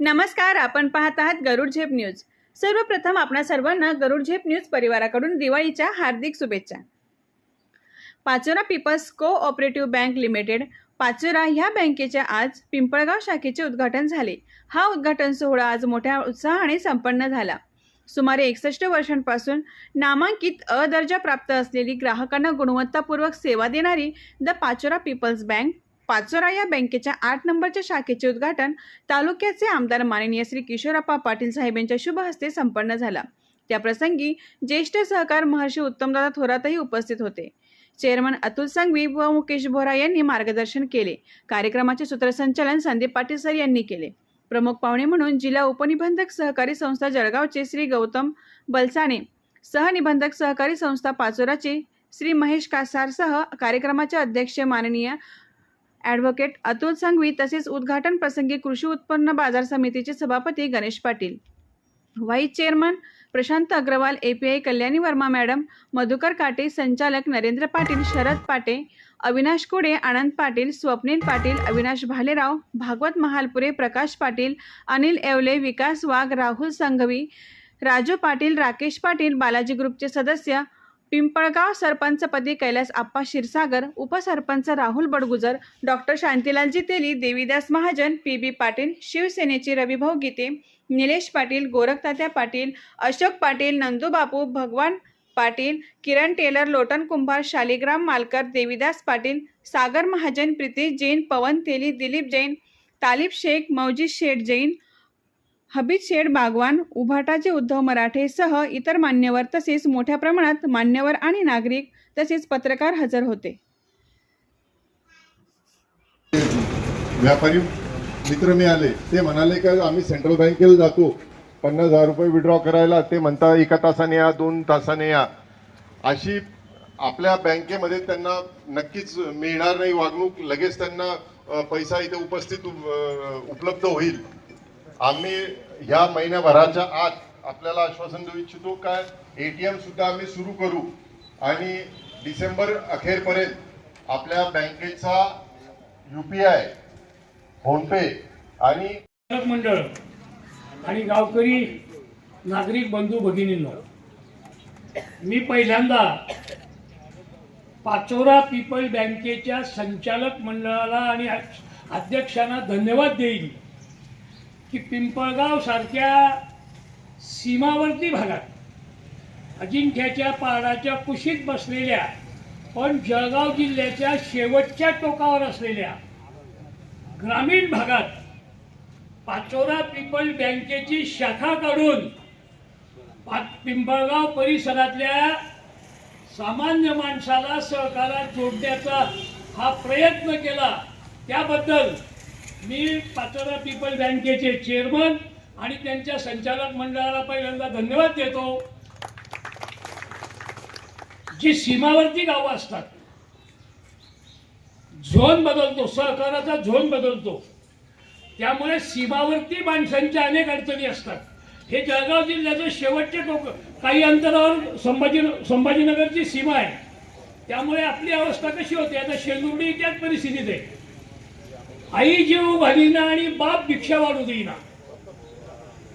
नमस्कार आपण पाहत आहात गरुड झेप न्यूज. सर्वप्रथम आपणा सर्वांना गरुड झेप न्यूज परिवाराकडून दिवाळीच्या हार्दिक शुभेच्छा. Pachora peoples co operative bank limited Pachora ह्या बँकेच्या आज पिंपळगाव शाखेचे उद्घाटन झाले. हा उद्घाटन सोहळा आज मोठ्या उत्साहाने संपन्न झाला. सुमारे एकसष्ट वर्षांपासून नामांकित अ दर्जा प्राप्त असलेली ग्राहकांना गुणवत्तापूर्वक सेवा देणारी the Pachora people's bank Pachora या बँकेच्या आठ नंबरच्या शाखेचे उद्घाटन तालुक्याचे आमदार माननीय श्री किशोरप्पा पाटील साहेब यांच्या शुभ हस्ते संपन्न झाला. त्याप्रसंगी ज्येष्ठ सहकार महर्षी उत्तमदादा थोरातही उपस्थित होते. चेअरमन अतुल सांगवी व मुकेश बोरा यांनी मार्गदर्शन केले. कार्यक्रमाचे सूत्रसंचालन संदीप पाटील सर यांनी केले. प्रमुख पाहुणे म्हणून जिल्हा उपनिबंधक सहकारी संस्था जळगावचे श्री गौतम बलसाणे सहनिबंधक सहकारी संस्था पाचोराचे श्री महेश कासारसह कार्यक्रमाचे अध्यक्ष माननीय ॲडव्होकेट अतुल संघवी तसेच उद्घाटन प्रसंगी कृषी उत्पन्न बाजार समितीचे सभापती Ganesh Patil. Vice chairman Prashant Agrawal API Kalyani Varma madam Madhukar Kate संचालक नरेंद्र पाटील शरद पाटे अविनाश कोडे आनंद पाटील स्वप्नील पाटील अविनाश भालेराव भागवत महालपुरे प्रकाश पाटील अनिल येवले विकास वाघ राहुल संघवी राजू पाटील राकेश पाटील बालाजी ग्रुपचे सदस्य पिंपळगाव सरपंचपदी कैलास आप्पा क्षीरसागर उपसरपंच Rahul Badgujar doctor Shantilalji Teli Devidas Mahajan P B Patil शिवसेनेचे रविभाऊ गीते निलेश पाटील गोरखतात्या पाटील अशोक पाटील नंदूबापू भगवान पाटील किरण टेलर लोटन कुंभार शालिग्राम मालकर देवीदास पाटील सागर महाजन प्रितेश जैन पवन तेली दिलीप जैन तालिब शेख मौजी शेठ जैन हबीज शेठ बागवान उभाटाचे उद्धव मराठे सह इतर मान्यवर तसेच मोठ्या प्रमाणात मान्यवर आणि नागरिक तसेच पत्रकार हजर होते. व्यापारी मित्र मिळाले. ते म्हणाले का आम्ही सेंट्रल बँकेला जातो. पन्नास हजार रुपये विड्रॉ करायला. ते म्हणता एका तासाने या दोन तासाने या. अशी आपल्या बँकेमध्ये त्यांना नक्कीच मिळणार नाही वागणूक. लगेच त्यांना पैसा इथे उपस्थित उपलब्ध होईल. आम्ही ह्या महिन्याभराच्या आत आपल्याला आश्वासन देऊ इच्छितो का एटीएम सुद्धा आम्ही सुरू करू. आणि डिसेंबर अखेरपर्यंत आपल्या बँकेचा युपीआय फोनपे आणि मंडळ आणि गावकरी नागरिक बंधू भगिनींनो मी पहिल्यांदा पाचोरा पीपल बँकेच्या संचालक मंडळाला आणि अध्यक्षांना धन्यवाद देईन. की पिंपळगाव सारख्या सीमावर्ती भागात अजिंठ्याच्या पहाडाच्या कुशीत बसलेल्या पण जळगाव जिल्ह्याच्या शेवटच्या टोकावर असलेल्या ग्रामीण भागात पाचोरा पीपल बँकेची शाखा काढून पा पिंपळगाव परिसरातल्या सामान्य माणसाला सहकारात जोडण्याचा हा प्रयत्न केला. त्याबद्दल मी पाचोरा पीपल बँकेचे चेअरमन आणि त्यांच्या संचालक मंडळाला पहिल्यांदा धन्यवाद देतो. जी सीमावर्ती गावं असतात झोन बदलतो सहकाराचा झोन बदलतो. त्यामुळे सीमावर्ती माणसांच्या अनेक अडचणी असतात. हे जळगाव जिल्ह्याचं शेवटचे टोक काही अंतरावर संभाजी संभाजीनगरची सीमा आहे. त्यामुळे आपली अवस्था कशी होते? आता शेंदुर्डी त्याच परिस्थितीत आहे. आई जीव घालीना आणि बाप भिक्षा वाढू देईना.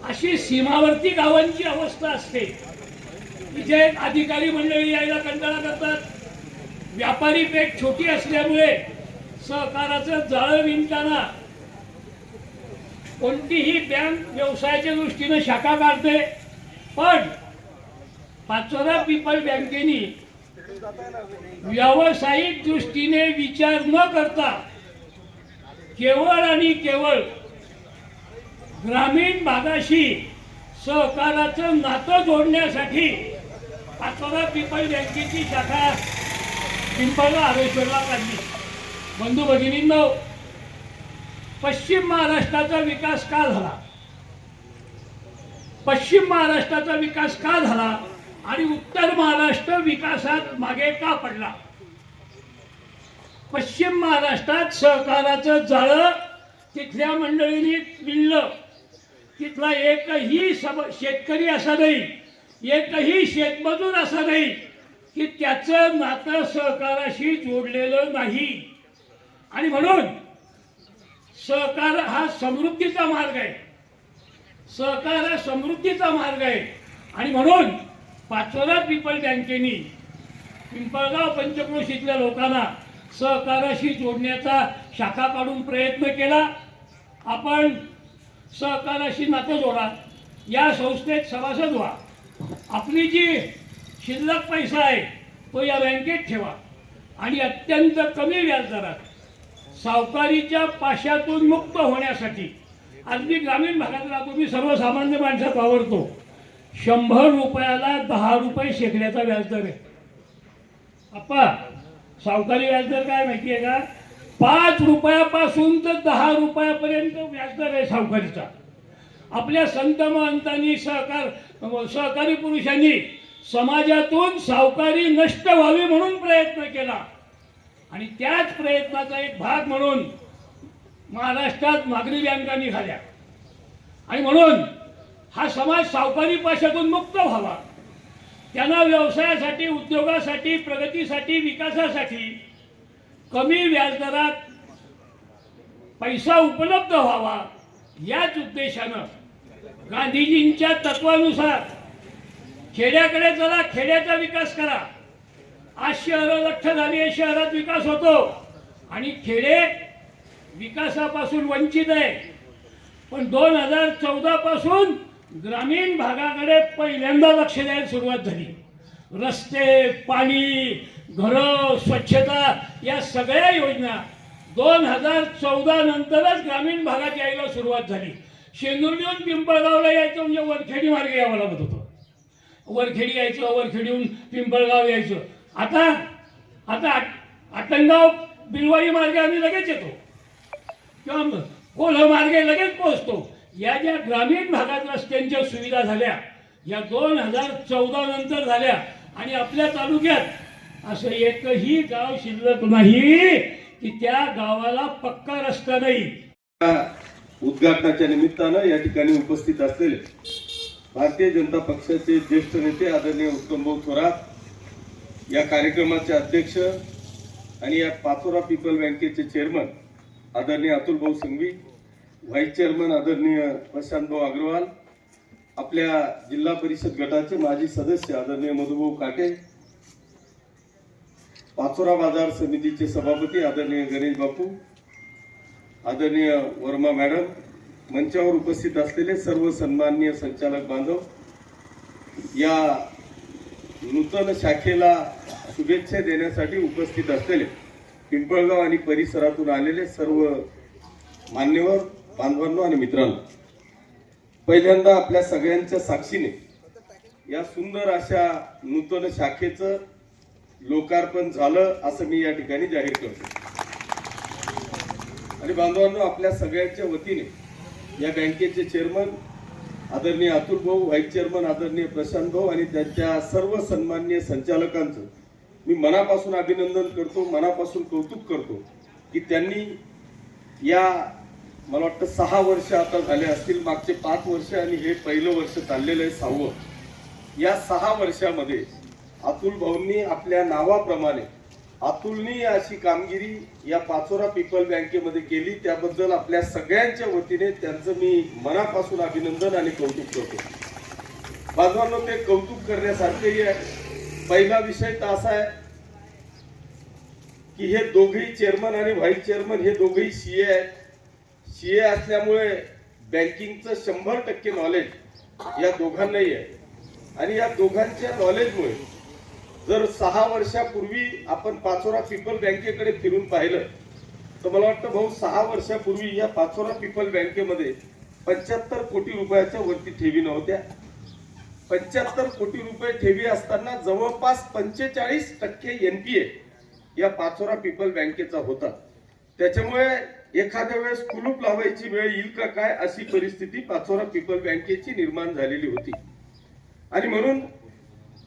अशी सीमावर्ती गावांची अवस्था असते. तिथे अधिकारी मंडळी यायला कंटाळा करतात. व्यापारी पेठ छोटी असल्यामुळे सहकाराचं जाळं विणताना कोणतीही बँक व्यवसायाच्या दृष्टीनं शाखा काढते. पण पाचोरा पीपल बँकेनी व्यावसायिक दृष्टीने विचार न करता केवळ आणि केवळ ग्रामीण भागाशी सहकाराचं नातं जोडण्यासाठी पाचोरा पीपल बँकेची शाखा पिंपळला हरेश्वरला काढली. बंधू भगिनींनो पश्चिम महाराष्ट्राचा विकास का झाला? पश्चिम महाराष्ट्राचा विकास का झाला आणि उत्तर महाराष्ट्र विकासात मागे का पडला? पश्चिम महाराष्ट्रात सहकाराचं जाळं तिथल्या मंडळींनी विणलं. तिथला एकही सब शेतकरी असा नाही एकही शेतमजूर असा नाही की त्याचं नातं सहकाराशी जोडलेलं नाही. आणि म्हणून सहकार हा समृद्धीचा मार्ग आहे. सहकार हा समृद्धीचा मार्ग आहे. आणि म्हणून पाचोरा पीपल बँकेनी पिंपळगाव पंचक्रोशीतल्या लोकांना सहकाराशी जोडण्याचा शाखा काढून प्रयत्न केला. आपण सहकाराशी नातं जोडा. या संस्थेत सभासद व्हा. आपली जी शिल्लक पैसा आहे तो या बँकेत ठेवा. आणि अत्यंत कमी व्याजदरात सावकारीच्या पाशातून मुक्त होण्यासाठी अगदी ग्रामीण भागातला तुम्ही सर्वसामान्य माणसात वावरतो. शंभर रुपयाला दहा रुपये शेकड्याचा व्याजदर आहे. अप्पा सावकारी व्याजदर काय माहिती आहे का? पाच रुपयापासून तर दहा रुपयापर्यंत व्याजदर आहे सावकारीचा. आपल्या संत महंतांनी सहकार सहकारी पुरुषांनी समाजातून सावकारी नष्ट व्हावी म्हणून प्रयत्न केला. आणि त्याच प्रयत्नाचा एक भाग म्हणून महाराष्ट्रात मागणी बँका निघाल्या. आणि म्हणून हा समाज सावकारी पाशातून मुक्त व्हावा. त्यांना व्यवसायासाठी उद्योगासाठी प्रगतीसाठी विकासासाठी कमी व्याजदरात पैसा उपलब्ध व्हावा याच उद्देशानं गांधीजींच्या तत्वानुसार खेड्याकडे चला खेड्याचा विकास करा. आज शहरं लठ्ठ झाली आहे शहरात विकास होतो. आणि खेडे विकासापासून वंचित आहे. पण दोन हजार चौदापासून ग्रामीण भागाकडे पहिल्यांदा लक्ष द्यायला सुरुवात झाली. रस्ते पाणी घरं स्वच्छता या सगळ्या योजना दोन हजार चौदा नंतरच ग्रामीण भागात यायला सुरुवात झाली. शेंदुर्लीहून पिंपळगावला यायचं म्हणजे वरखेडी मार्गे यावं लागत होतं. वरखेडी यायचं वरखेडीहून पिंपळगाव यायचं. आता आता आटणगाव बिलवाडी मार्गे आम्ही लगेच येतो. किंवा कोल्हा मार्गे लगेच पोहोचतो. या ज्या ग्रामीण भागात रस्त्यांच्या सुविधा झाल्या या दोन हजार चौदा नंतर झाल्या आणि आपल्या तालुक्यात असं एकही गाव शिल्लक नाही की त्या गावाला पक्का रस्ता नाही. उद्घाटनाच्या निमित्तानं या ठिकाणी उपस्थित असलेले भारतीय जनता पक्षाचे ज्येष्ठ नेते आदरणीय उत्तमभाऊ थोरात या कार्यक्रमाचे अध्यक्ष आणि या पाचोरा पीपल बँकेचे चेअरमन आदरणीय अतुलभाऊ संघवी व्हाईस चेअरमन आदरणीय प्रशांतभाऊ अग्रवाल आपल्या जिल्हा परिषद गटाचे माजी सदस्य आदरणीय मधुभाऊ काटे पाचोरा बाजार समितीचे सभापती आदरणीय गणेश बापू आदरणीय वर्मा मॅडम मंचावर उपस्थित असलेले सर्व सन्माननीय संचालक बांधव या नूतन शाखेला शुभेच्छा देण्यासाठी उपस्थित असलेले पिंपळगाव आणि परिसरातून आलेले सर्व मान्यवर बांधवांनो आणि मित्रांनो पहिल्यांदा आपल्या सगळ्यांच्या साक्षीने या सुंदर अशा नूतन शाखेचं लोकार्पण झालं असं मी या ठिकाणी जाहीर करतो. आणि बांधवांनो आपल्या सगळ्यांच्या वतीने या बँकेचे चेअरमन आदरणीय अतुल भाऊ व्हाईस चेअरमन आदरणीय प्रशांत भाऊ आणि त्यांच्या सर्व सन्माननीय संचालकांचं मी मनापासून अभिनंदन करतो मनापासून कौतुक करतो की त्यांनी या मला वाटतं सहा वर्ष आता झाले असतील मागचे पाच वर्ष आणि हे पहिलं वर्ष चाललेलं आहे सहावं. या सहा वर्षामध्ये अतुल भाऊंनी आपल्या नावाप्रमाणे अतुलनी अशी कामगिरी या पाचोरा पीपल बँकेमध्ये केली. त्याबद्दल आपल्या सगळ्यांच्या वतीने त्यांचं मी मनापासून अभिनंदन आणि कौतुक करतो. बांधवांनो ते कौतुक करण्यासारखेही आहे. पहिला विषय तर असा आहे की हे दोघेही चेअरमन आणि व्हाईस चेअरमन हे दोघेही सीए आहेत. सी ए असल्यामुळे बँकिंगचं शंभर टक्के नॉलेज या दोघांनाही आहे. आणि या दोघांच्या नॉलेजमुळे जर सहा वर्षापूर्वी आपण पाचोरा पीपल बँकेकडे फिरून पाहिलं तर मला वाटतं भाऊ सहा वर्षापूर्वी या पाचोरा पीपल बँकेमध्ये पंच्याहत्तर कोटी रुपयाच्या वरती ठेवी नव्हत्या. पंच्याहत्तर कोटी रुपये ठेवी असताना जवळपास पंचेचाळीस टक्के एन पी ए या पाचोरा पीपल बँकेचा होता. त्याच्यामुळे एखाद्या वेळेस कुलूप लावायची वेळ येईल का काय अशी परिस्थिती पाचोरा पीपल बँकेची निर्माण झालेली होती. आणि म्हणून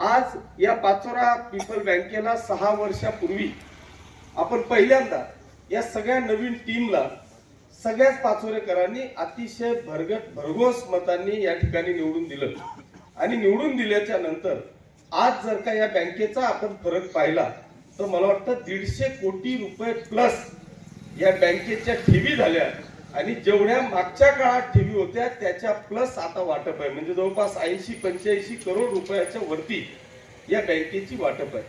आज या पाचोरा पीपल बँकेला सहा वर्षापूर्वी आपण पहिल्यांदा या सगळ्या नवीन टीमला सगळ्याच पाचोरेकरांनी अतिशय भरगट भरघोस मतांनी या ठिकाणी निवडून दिलं. आणि निवडून दिल्याच्या नंतर आज जर का या बँकेचा आपण फरक पाहिला तर मला वाटतं दीडशे कोटी रुपये प्लस या बँकेच्या ठेवी झाल्या. आणि जेवढ्या मागच्या काळात ठेवी होत्या त्याच्या प्लस आता वाटप आहे. म्हणजे जवळपास ऐंशी पंच्याऐंशी करोड रुपयाच्या वरती या बँकेची वाटप आहे.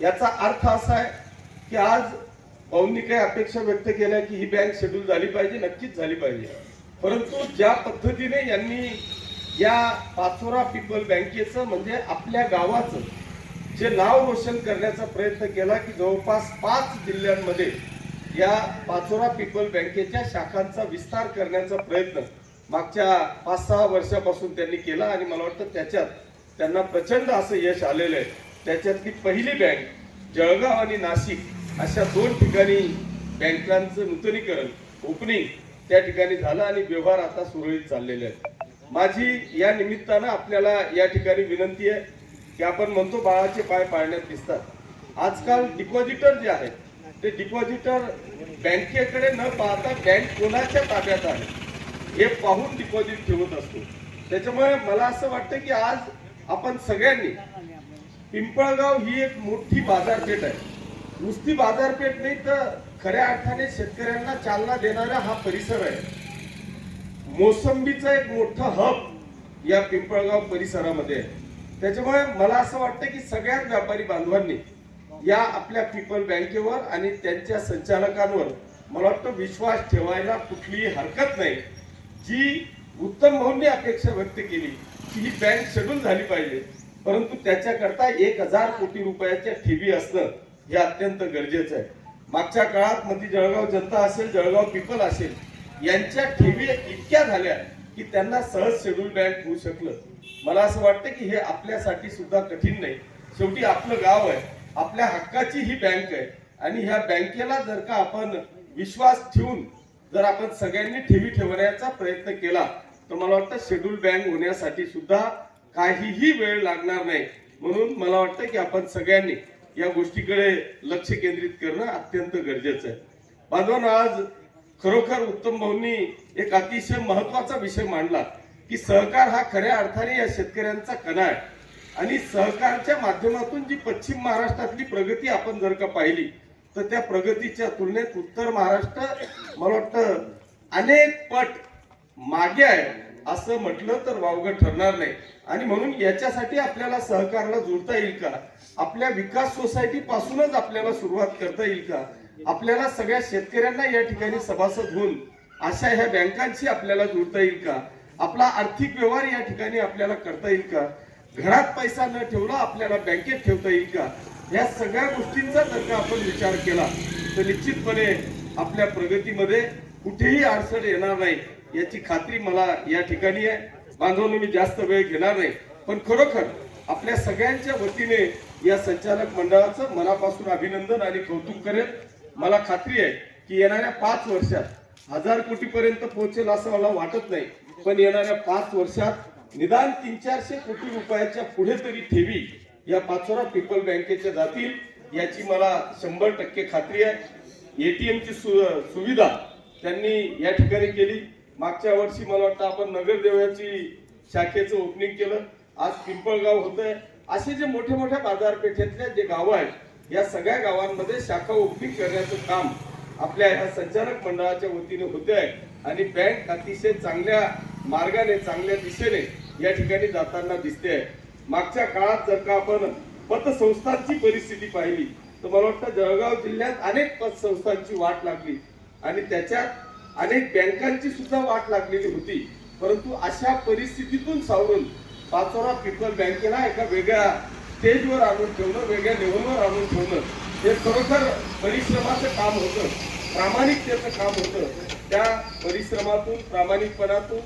याचा अर्थ असा आहे की आज भाऊंनी काही अपेक्षा व्यक्त केल्या की ही बँक शेड्यूल झाली पाहिजे नक्कीच झाली पाहिजे. परंतु ज्या पद्धतीने यांनी या पाचोरा पीपल बँकेचं म्हणजे आपल्या गावाचं जे नाव रोशन करण्याचा प्रयत्न केला की जवळपास पाच जिल्ह्यांमध्ये या पाचोरा पीपल बँकेच्या शाखांचा विस्तार करण्याचा प्रयत्न मागच्या पाच सहा वर्षापासून त्यांनी केला आणि मला वाटतं त्याच्यात त्यांना प्रचंड असं यश आलेलं आहे. त्याच्यातली पहिली बँक जळगाव आणि नाशिक अशा दोन ठिकाणी बँकांचं नूतनीकरण ओपनिंग त्या ठिकाणी झालं आणि व्यवहार आता सुरळीत चाललेले आहेत. माझी या निमित्तानं आपल्याला या ठिकाणी विनंती आहे की आपण म्हणतो बाळाचे पाय पाळण्यात दिसतात. आजकाल डिपॉझिटर जे आहेत ते डिपॉझिटर बँकेकडे न पाहता बँक कोणाच्या ताब्यात आहे हे पाहून डिपॉझिट ठेवत असतो. त्याच्यामुळे मला असं वाटतं की आज आपण सगळ्यांनी पिंपळगाव ही एक मोठी बाजारपेठ आहे. नुसती बाजारपेठ नाही तर खऱ्या अर्थाने शेतकऱ्यांना चालना देणारा हा परिसर आहे. मोसंबीचा एक मोठा हब या पिंपळगाव परिसरामध्ये आहे. त्याच्यामुळे मला असं वाटतं की सगळ्याच व्यापारी बांधवांनी या आपल्या पीपल बँकेवर आणि त्यांच्या संचालकांवर मला वाटतं विश्वास ठेवायला कुठलीही हरकत नाही. जी उत्तम भाऊंनी अपेक्षा व्यक्त केली की ही बँक शेड्यूल झाली पाहिजे. परंतु त्याच्याकरता एक हजार कोटी रुपयाच्या ठेवी असणं हे अत्यंत गरजेचं आहे. मागच्या काळात मध्ये जळगाव जनता असेल जळगाव पीपल असेल यांच्या ठेवी इतक्या झाल्या की त्यांना सहज शेड्यूल बँक होऊ शकलं. मला असं वाटतं की हे आपल्यासाठी सुद्धा कठीण नाही. शेवटी आपलं गाव आहे. आपल्या हक्काची ही बँक आहे. आणि ह्या बँकेला जर का आपण विश्वास ठेवून जर आपण सगळ्यांनी ठेवी ठेवण्याचा प्रयत्न केला तर मला वाटतं शेड्यूल बँक होण्यासाठी सुद्धा काहीही वेळ लागणार नाही. म्हणून मला वाटतं की आपण सगळ्यांनी या गोष्टीकडे लक्ष केंद्रित करणं अत्यंत गरजेचं आहे. बांधवांना आज खरोखर उत्तम भाऊंनी एक अतिशय महत्त्वाचा विषय मांडला की सहकार हा खऱ्या अर्थाने या शेतकऱ्यांचा कणा आहे. आणि सहकारच्या माध्यमातून जी पश्चिम महाराष्ट्रातली प्रगती आपण जर का पाहिली तर त्या प्रगतीच्या तुलनेत उत्तर महाराष्ट्र मला वाटतं अनेक पट मागे आहे असं म्हटलं तर वावगं ठरणार नाही. आणि म्हणून याच्यासाठी आपल्याला सहकारला जोडता येईल का? आपल्या विकास सोसायटी पासूनच आपल्याला सुरुवात करता येईल का? आपल्याला सगळ्या शेतकऱ्यांना या ठिकाणी सभासद होऊन अशा ह्या बँकांशी आपल्याला जोडता येईल का? आपला आर्थिक व्यवहार या ठिकाणी आपल्याला करता येईल का? घरात पैसा न ठेवला आपल्याला बँकेत ठेवता येईल का? या सगळ्या गोष्टींचा जर का आपण विचार केला तर निश्चितपणे आपल्या प्रगतीमध्ये कुठेही अडचण येणार नाही याची खात्री मला या ठिकाणी आहे. बांधवांनी मी जास्त वेळ घेणार नाही पण खरोखर आपल्या सगळ्यांच्या वतीने या संचालक मंडळाचं मनापासून अभिनंदन आणि कौतुक करेल. मला खात्री आहे की येणाऱ्या पाच वर्षात हजार कोटीपर्यंत पोहोचेल असं मला वाटत नाही पण येणाऱ्या पाच वर्षात निदान तीन चारशे कोटी रुपयाच्या पुढे तरी ठेवी या पाचोरा पीपल बँकेच्या जातील याची मला शंभर टक्के खात्री आहे. एटीएमची सु- सुविधा त्यांनी या ठिकाणी केली. मागच्या वर्षी मला वाटतं आपण नगरदेवाची शाखेचं ओपनिंग केलं. आज पिंपळगाव होत आहे असे जे मोठ्या मोठ्या बाजारपेठेतल्या जे गावं आहेत या सगळ्या गावांमध्ये शाखा ओपनिंग करण्याचं काम आपल्या ह्या संचालक मंडळाच्या वतीने होते आहे आणि बँक अतिशय चांगल्या मार्गाने चांगल्या दिशेने या ठिकाणी जाताना दिसते आहे. मागच्या काळात जर का आपण पतसंस्थांची परिस्थिती पाहिली तर मला वाटतं जळगाव जिल्ह्यात अनेक पतसंस्थांची वाट लागली. आणि त्याच्यात अनेक बँकांची सुद्धा वाट लागलेली होती. परंतु अशा परिस्थितीतून सावरून पाचोरा पीपल बँकेला एका वेगळ्या स्टेजवर आणून ठेवणं वेगळ्या लेवलवर आणून ठेवणं हे खरोखर परिश्रमाचं काम होतं. प्रामाणिकतेचं काम होतं. त्या परिश्रमातून प्रामाणिकपणातून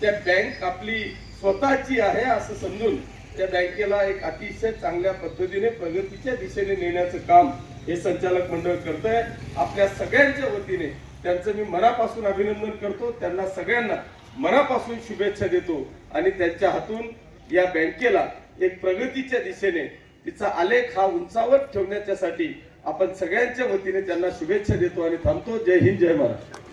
त्या बँक आपली स्वतःची आहे असं समजून त्या बँकेला एक अतिशय चांगल्या पद्धतीने प्रगतीच्या दिशेने नेण्याचं काम हे संचालक मंडळ करत आहे आपल्या सगळ्यांच्या वतीने त्यांचं मी मनापासून अभिनंदन करतो. त्यांना सगळ्यांना मनापासून शुभेच्छा देतो आणि त्यांच्या हातून या बँकेला एक प्रगतीच्या दिशेने तिचा आलेख हा उंचावर ठेवण्याच्यासाठी आपण सगळ्यांच्या वतीने त्यांना शुभेच्छा देतो आणि थांबतो. जय हिंद जय महाराष्ट्र.